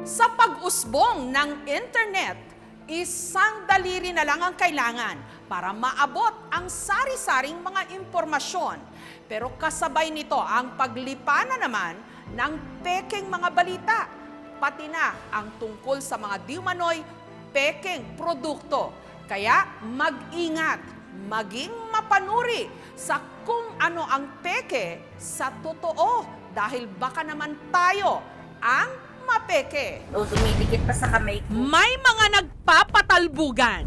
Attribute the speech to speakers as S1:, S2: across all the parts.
S1: Sa pag-usbong ng internet, isang daliri na lang ang kailangan para maabot ang sari-saring mga impormasyon. Pero kasabay nito ang paglipa na naman ng pekeng mga balita, pati na ang tungkol sa mga diumanoy pekeng produkto. Kaya mag-ingat, maging mapanuri sa kung ano ang peke sa totoo dahil baka naman tayo ang mapeke.
S2: O, dumidikit pa sa kamay ko.
S1: May mga nagpapatalbugan.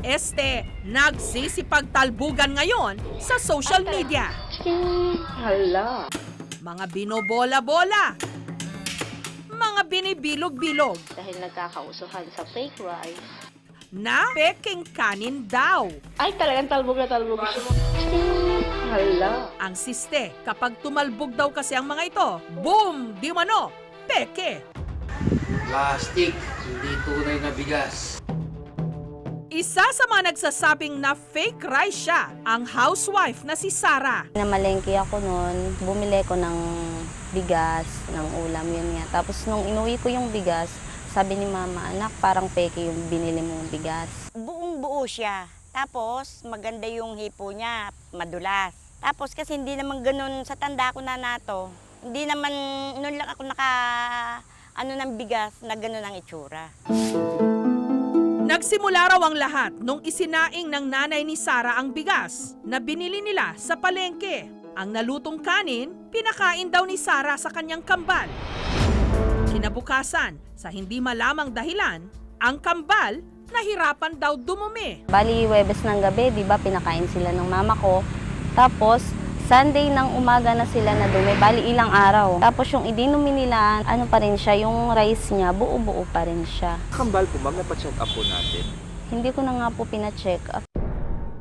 S1: Este, nagsisipagtalbugan ngayon sa social media.
S2: Hala.
S1: Mga binobola-bola. Mga binibilog-bilog
S2: Dahil nagkakausuhan sa fake rice.
S1: na peking kanin daw.
S2: Ay, talagang talbog na talbog. Hala.
S1: Ang siste, kapag tumalbog daw kasi ang mga ito, boom, di mano, peke.
S3: plastic, hindi tunay na bigas.
S1: Isa sa mga nagsasabing na fake rice siya, ang housewife na si Sarah.
S4: Namalengke ako noon, bumili ko ng bigas, ng ulam, yun nga. Tapos nung inuwi ko yung bigas, sabi ni mama, anak, parang peke yung binili mong bigas.
S5: buong buo siya. Tapos, maganda yung hipo niya, madulas. Tapos, kasi hindi naman ganun, sa tanda ko na nato, hindi naman, noon lang ako naka, ano ng bigas, na ganun ang itsura.
S1: Nagsimula raw ang lahat nung isinaing ng nanay ni Sarah ang bigas na binili nila sa palengke. Ang nalutong kanin, pinakain daw ni Sarah sa kanyang kambal. Kinabukasan, sa hindi malamang dahilan, ang kambal nahirapan daw dumumi.
S4: Bali, Webes ng gabi, di ba, pinakain sila ng mama ko. Tapos, Sunday ng umaga na sila na dumi, bali ilang araw. Tapos yung idinumi nila, ano pa rin siya, yung rice niya, buo-buo pa rin siya.
S6: Kambal po ma'am, napacheck up po natin.
S4: Hindi ko na nga po pina-check up.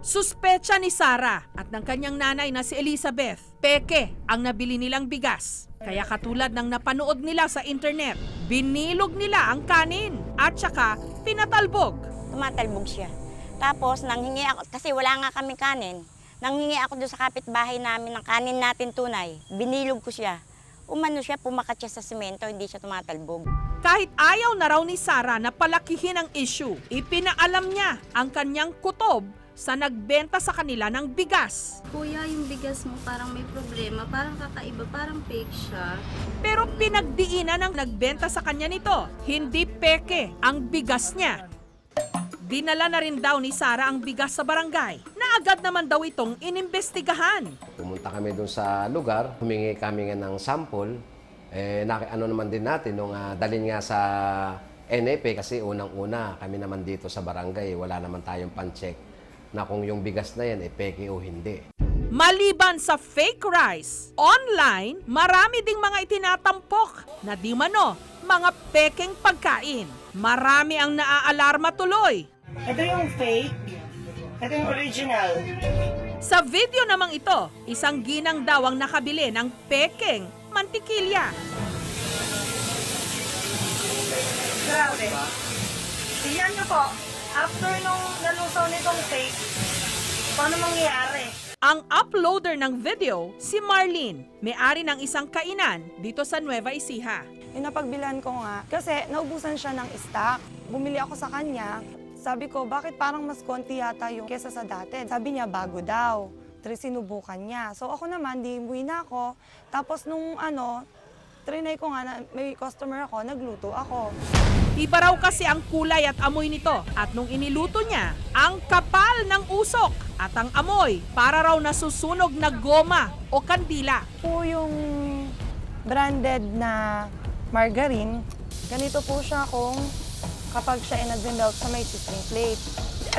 S1: Suspecha ni Sarah at ng kanyang nanay na si Elizabeth, peke ang nabili nilang bigas. Kaya katulad ng napanood nila sa internet, binilog nila ang kanin at saka pinatalbog.
S5: Tumatalbog siya. Tapos, nanghingi ako, kasi wala nga kami kanin, nanghingi ako doon sa kapitbahay namin ng kanin natin tunay. Binilog ko siya. Umano siya, pumakat siya sa simento, hindi siya tumatalbog.
S1: Kahit ayaw na raw ni Sarah na palakihin ang issue, ipinaalam niya ang kanyang kutob sa nagbenta sa kanila ng bigas.
S4: Kuya, yung bigas mo parang may problema, parang kakaiba, parang fake siya.
S1: Pero pinagdiinan ng nagbenta sa kanya nito, hindi peke ang bigas niya. Dinala na rin daw ni Sarah ang bigas sa barangay agad naman daw itong inimbestigahan.
S3: Pumunta kami doon sa lugar, humingi kami nga ng sample. Eh, naki, ano naman din natin, nung ah, dalhin nga sa NFA kasi unang-una kami naman dito sa barangay, wala naman tayong pan-check na kung yung bigas na yan, eh, peke o hindi.
S1: Maliban sa fake rice, online, marami ding mga itinatampok na di mano, mga pekeng pagkain. Marami ang naaalarma tuloy.
S7: Ito yung fake. Ito yung original.
S1: Sa video namang ito, isang ginang daw ang nakabili ng pekeng mantikilya.
S7: Grabe. Tingnan nyo po. After nung nalusaw nitong fake, paano mangyayari?
S1: Ang uploader ng video, si Marlene, may-ari ng isang kainan dito sa Nueva Ecija.
S8: Yung napagbilan ko nga, kasi naubusan siya ng stock. Bumili ako sa kanya. Sabi ko, bakit parang mas konti yata yung kesa sa dati? Sabi niya, bago daw. Tres sinubukan niya. So ako naman, di umuwi na ako. Tapos nung ano, trinay ko nga na may customer ako, nagluto ako.
S1: Iba raw kasi ang kulay at amoy nito at nung iniluto niya, ang kapal ng usok at ang amoy para raw nasusunog na goma o kandila.
S8: Po yung branded na margarine, ganito po siya kung kapag siya ay sa may sizzling plate.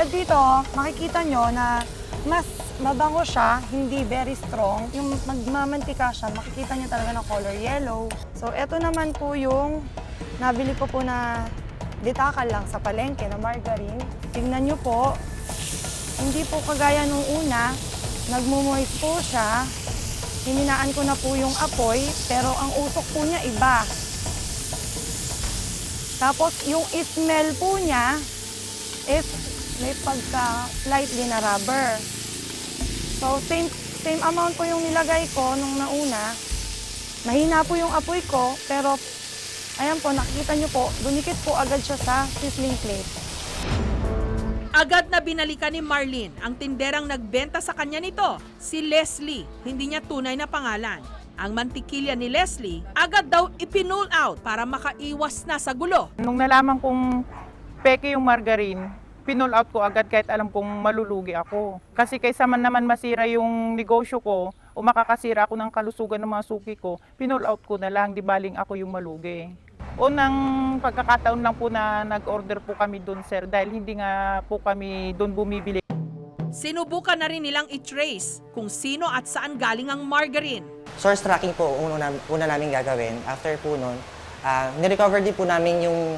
S8: At dito, makikita nyo na mas mabango siya, hindi very strong. Yung magmamantika siya, makikita nyo talaga ng color yellow. So, eto naman po yung nabili ko po na ditakal lang sa palengke na margarine. Tingnan nyo po, hindi po kagaya nung una, nagmumoist po siya. Hininaan ko na po yung apoy, pero ang usok po niya iba. Tapos yung smell po niya is may pagka slightly na rubber. So same same amount po yung nilagay ko nung nauna. Mahina po yung apoy ko, pero Ayan po, nakikita nyo po, dunikit po agad siya sa sizzling plate.
S1: Agad na binalikan ni Marlene ang tinderang nagbenta sa kanya nito, si Leslie, hindi niya tunay na pangalan. Ang mantikilya ni Leslie agad daw ipinull out para makaiwas na sa gulo.
S9: Nung nalaman kong peke yung margarine, pinull out ko agad kahit alam kong malulugi ako. Kasi kaysa man naman masira yung negosyo ko o makakasira ako ng kalusugan ng mga suki ko, pinull out ko na lang, di baling ako yung malugi. Unang pagkakataon lang po na nag-order po kami doon, sir, dahil hindi nga po kami doon bumibili.
S1: Sinubukan na rin nilang i-trace kung sino at saan galing ang margarine.
S7: Source tracking po una, una namin gagawin. After po nun, ah, nirecover din po namin yung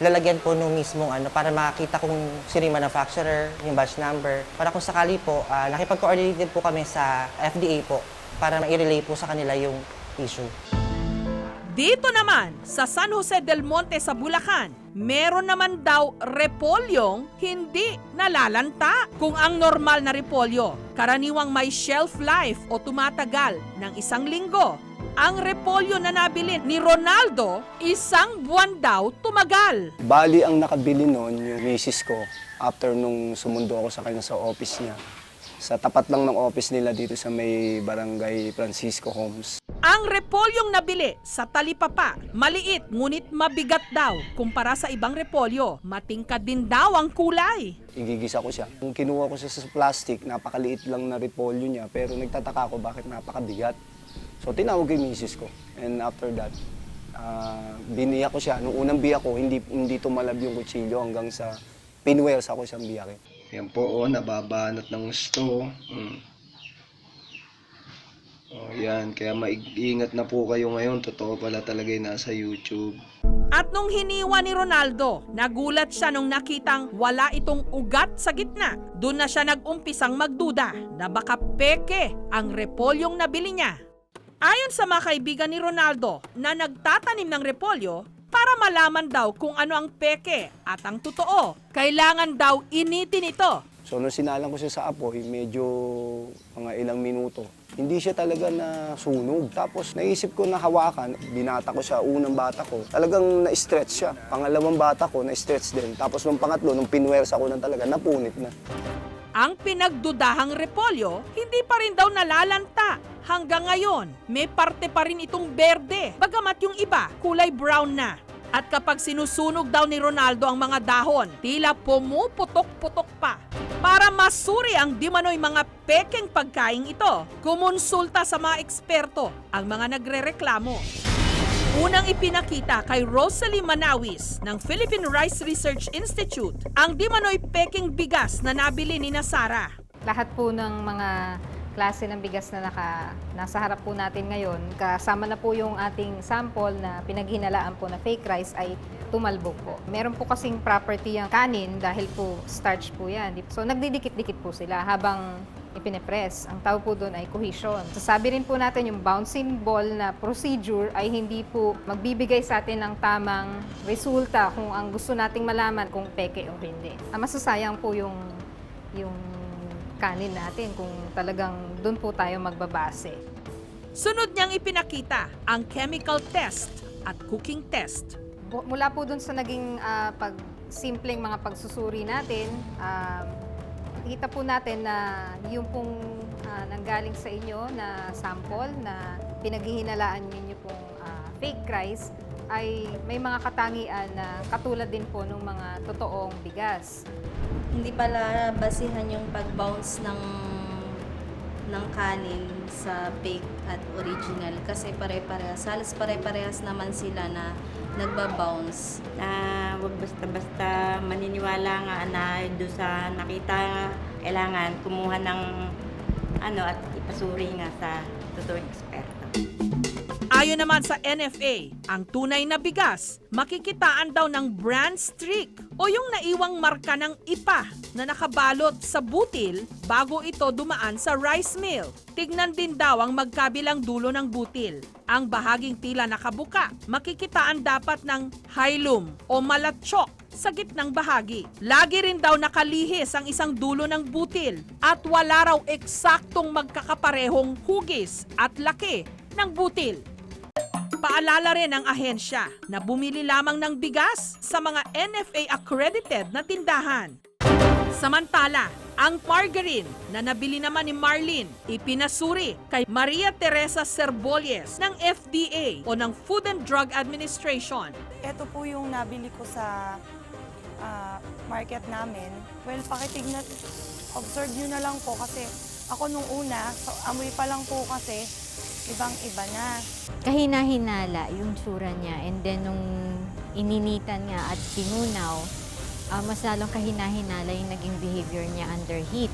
S7: lalagyan po nung mismong ano para makakita kung sino yung manufacturer, yung batch number. Para kung sakali po, ah, nakipag-coordinate din po kami sa FDA po para ma-relay po sa kanila yung issue.
S1: Dito naman, sa San Jose del Monte sa Bulacan, meron naman daw repolyong hindi nalalanta. Kung ang normal na repolyo, karaniwang may shelf life o tumatagal ng isang linggo. Ang repolyo na nabili ni Ronaldo, isang buwan daw tumagal.
S10: Bali, ang nakabili noon, yung misis ko, after nung sumundo ako sa kanya sa office niya. Sa tapat lang ng office nila dito sa may barangay Francisco Homes.
S1: Ang repolyong nabili sa talipapa, maliit ngunit mabigat daw kumpara sa ibang repolyo. Matingkad din daw ang kulay.
S10: Igigisa ko siya. Kung kinuha ko siya sa plastic, napakaliit lang na repolyo niya, pero nagtataka ako bakit napakabigat. So tinawag ko yung misis ko. And after that, ah, biniyak ko siya. Nung unang biyak ko, hindi, hindi tumalab yung kutsilyo hanggang sa pinwells ako siyang biyakin. Yan po, oh, nababanat ng gusto. Mm. Oh, yan. Kaya maiingat na po kayo ngayon. Totoo pala talaga yung nasa YouTube.
S1: At nung hiniwa ni Ronaldo, nagulat siya nung nakitang wala itong ugat sa gitna. Doon na siya nag-umpisang magduda na baka peke ang repolyong nabili niya. Ayon sa mga kaibigan ni Ronaldo na nagtatanim ng repolyo, para malaman daw kung ano ang peke at ang totoo, kailangan daw initin ito.
S10: So nung sinalang ko siya sa apoy, medyo mga ilang minuto, hindi siya talaga na sunog. Tapos naisip ko na hawakan, binata ko siya, unang bata ko, talagang na-stretch siya. Pangalawang bata ko, na-stretch din. Tapos nung pangatlo, nung pinwersa ko na talaga, napunit na.
S1: Ang pinagdudahang repolyo, hindi pa rin daw nalalanta. Hanggang ngayon, may parte pa rin itong berde, bagamat yung iba, kulay brown na. At kapag sinusunog daw ni Ronaldo ang mga dahon, tila pumuputok-putok pa. Para masuri ang di manoy mga pekeng pagkain ito, kumonsulta sa mga eksperto ang mga nagrereklamo. Unang ipinakita kay Rosalie Manawis ng Philippine Rice Research Institute ang di manoy peking bigas na nabili ni Nasara.
S11: lahat po ng mga klase ng bigas na naka, nasa harap po natin ngayon, kasama na po yung ating sample na pinaghinalaan po na fake rice ay tumalbog po. Meron po kasing property ang kanin dahil po starch po yan. So nagdidikit-dikit po sila habang ipinepress. Ang tawag po doon ay cohesion. Sasabi rin po natin yung bouncing ball na procedure ay hindi po magbibigay sa atin ng tamang resulta kung ang gusto nating malaman kung peke o hindi. Ah, masasayang po yung yung kanin natin kung talagang doon po tayo magbabase.
S1: Sunod niyang ipinakita ang chemical test at cooking test.
S11: Mula po doon sa naging ah, pag simpleng mga pagsusuri natin, um, nakita po natin na yung pong ah, nanggaling sa inyo na sample na pinaghihinalaan ninyo pong ah, fake rice ay may mga katangian na katulad din po ng mga totoong bigas.
S4: Hindi pala basihan yung pag-bounce ng ng kanin sa fake at original kasi pare-parehas. Halos pare-parehas naman sila na nagba-bounce.
S5: na wag basta-basta maniniwala nga na doon sa nakita kailangan kumuha ng ano at ipasuri nga sa totoong eksperto.
S1: Ayon naman sa NFA, ang tunay na bigas makikitaan daw ng brand streak o yung naiwang marka ng ipa na nakabalot sa butil bago ito dumaan sa rice mill. Tignan din daw ang magkabilang dulo ng butil. Ang bahaging tila nakabuka, makikitaan dapat ng hilum o malatsyok sa gitnang bahagi. Lagi rin daw nakalihis ang isang dulo ng butil at wala raw eksaktong magkakaparehong hugis at laki ng butil. Nagpaalala rin ang ahensya na bumili lamang ng bigas sa mga NFA-accredited na tindahan. Samantala, ang margarine na nabili naman ni Marlene ipinasuri kay Maria Teresa Cerbolles ng FDA o ng Food and Drug Administration.
S8: Ito po yung nabili ko sa ah, market namin. Well, pakitignan, observe nyo na lang po kasi ako nung una, amoy pa lang po kasi, ibang-iba na.
S12: kahina-hinala yung tsura niya and then nung ininitan nga at tinunaw, ah, mas lalong kahina-hinala yung naging behavior niya under heat.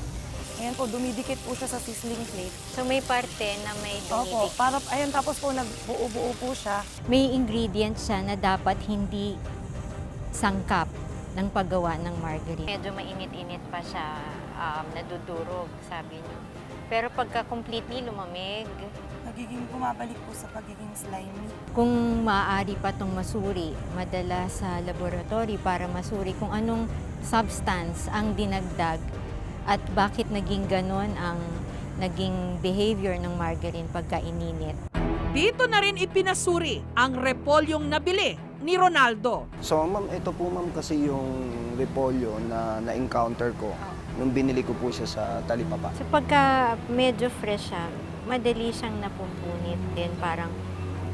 S8: Ayan po, dumidikit po siya sa sizzling plate.
S12: So may parte na may
S8: Opo,
S12: dumidikit.
S8: para, ayun, tapos po nagbuo-buo po siya.
S12: May ingredients siya na dapat hindi sangkap ng paggawa ng margarine. Medyo mainit-init pa siya, um, nadudurog, sabi niyo. Pero pagka completely lumamig,
S8: Nagiging bumabalik po sa pagiging slimy.
S12: kung maaari pa itong masuri, madala sa laboratory para masuri kung anong substance ang dinagdag at bakit naging ganon ang naging behavior ng margarine pagka ininit.
S1: Dito na rin ipinasuri ang repolyong nabili ni Ronaldo.
S10: So ma'am, ito po ma'am kasi yung repolyo na na-encounter ko nung binili ko po siya sa Talipapa.
S12: So pagka medyo fresh siya, madali siyang napumpunit din, parang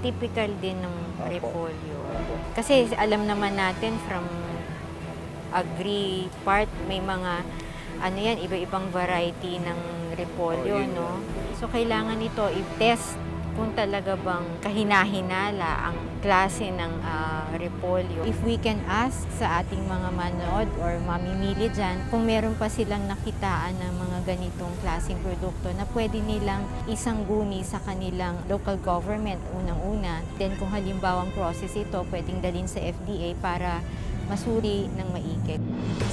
S12: typical din ng repolyo. Kasi alam naman natin from agri part, may mga ano yan, iba-ibang variety ng repolyo,
S10: Oh,
S12: no? So kailangan ito i-test kung talaga bang kahina-hinala ang klase ng ah, repolyo. If we can ask sa ating mga manood or mamimili dyan, kung meron pa silang nakitaan ng mga ganitong klaseng produkto na pwede nilang isang guni sa kanilang local government unang-una. Then kung halimbawang process ito, pwedeng dalhin sa FDA para masuri ng maigit.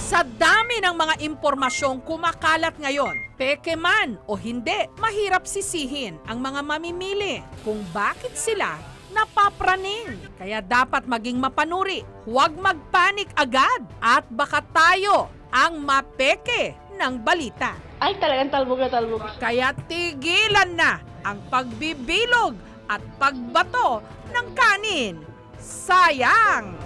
S1: Sa dami ng mga impormasyong kumakalat ngayon, peke man o hindi, mahirap sisihin ang mga mamimili kung bakit sila napapraning. Kaya dapat maging mapanuri, huwag magpanik agad at baka tayo ang mapeke ng balita.
S2: Ay, talagang talbog na talbog.
S1: Kaya tigilan na ang pagbibilog at pagbato ng kanin. Sayang!